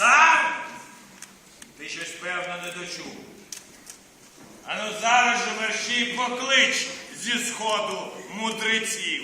Цар? Ти щось певно не дочув. Ану зараз же мерщій поклич зі сходу мудреців.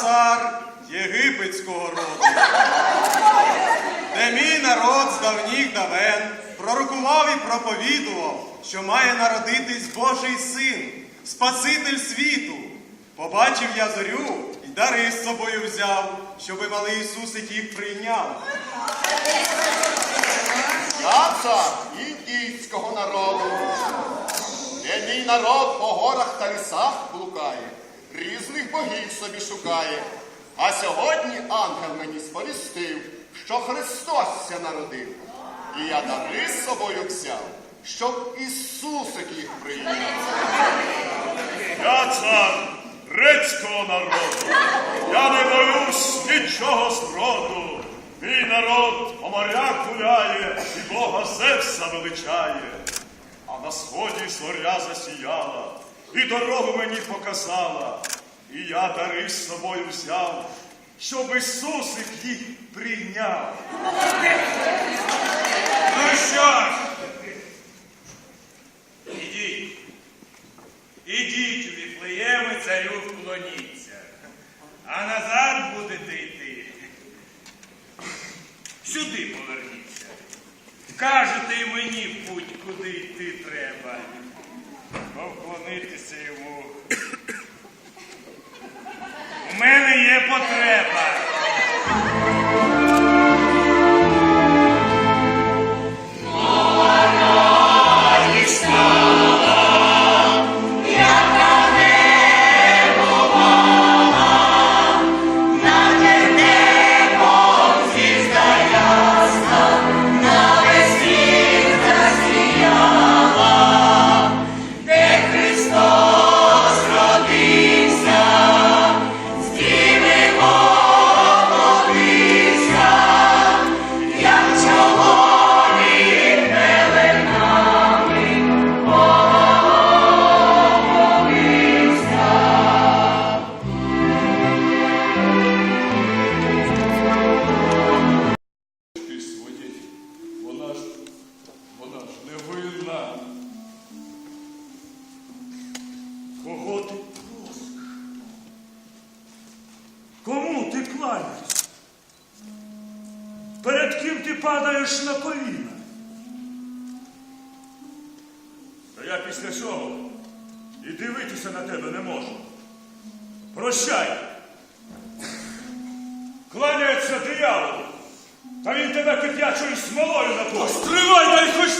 Цар єгипетського роду, де мій народ з давніх давен пророкував і проповідував, що має народитись Божий син, Спаситель світу. Побачив я зорю і дари з собою взяв, щоби малий Ісусик їх прийняв. я цар індійського народу, де мій народ по горах та лісах блукає, різних богів собі шукає. А сьогодні ангел мені сповістив, що Христос ся народив. І я дари з собою взяв, щоб Ісусик їх прийняв. Я цар грецького народу. Я не боюсь нічого зроду. Мій народ по морях гуляє і Бога Зевса величає. А на сході зоря засіяла, і дорогу мені показала. І я дари з собою взяв, щоб Ісусик їх прийняв. Ну що ж? Ідіть. Ідіть у Віфлеєм і царю вклоніться. А назад будете йти. Сюди поверніться. Кажете і мені путь, куди йти треба. Повклонитися йому. У мене є потреба. Падаєш на коліна? Та я після цього і дивитися на тебе не можу. Прощай! Кланяється дияволу! Та він тебе кип'ячою смолою напоїть. Стривай, дай хоч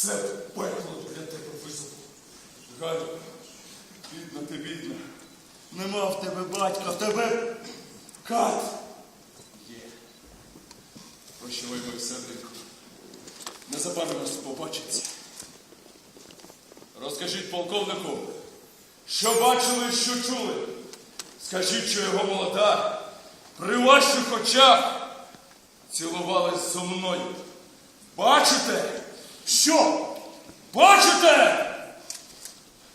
Все пекло для тебе визову. Галю, бідна ти бідна. Нема в тебе батька, в тебе кат. Є. Прощавай мою серденько. Незабаром нас побачиться. Розкажіть полковнику, що бачили, що чули. Скажіть, що його молода при ваших очах цілувалась зо мною. Бачите? Що? Бачите?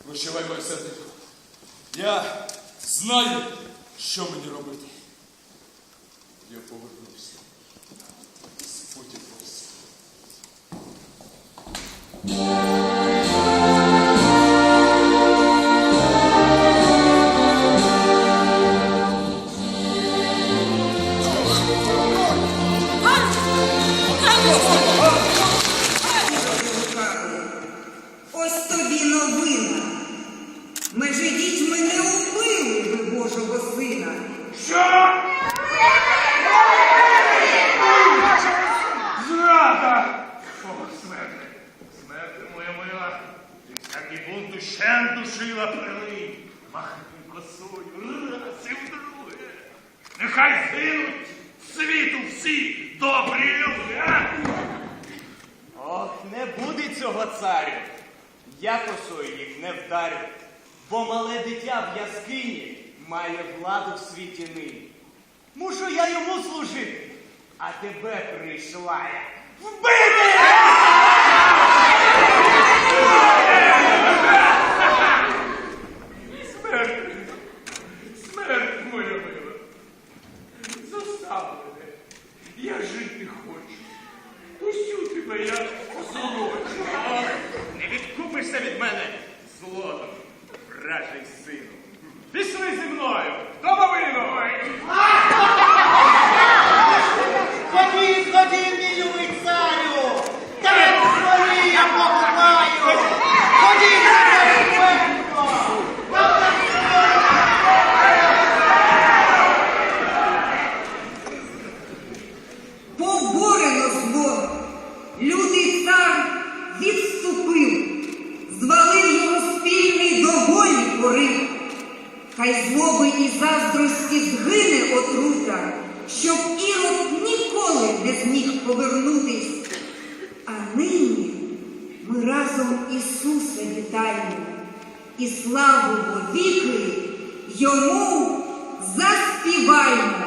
Прощавай, моє. Я знаю, що мені робити. Я повернувся. Сподіваюся. Всі добрі а? Ох, не буде цього царю. Я косою їх не вдарю, бо мале дитя в яскині має владу в світі нині. Мушу я йому служити, а тебе прийшла я вбити! Відкупишся від мене злотом, вражий сину. Пішли зі мною, домовину! Ходіть, Хай злоби і заздрості згине отрута, щоб ірод ніколи не зміг повернутись. А нині ми разом Ісуса вітаємо і славу вовіки йому заспіваємо.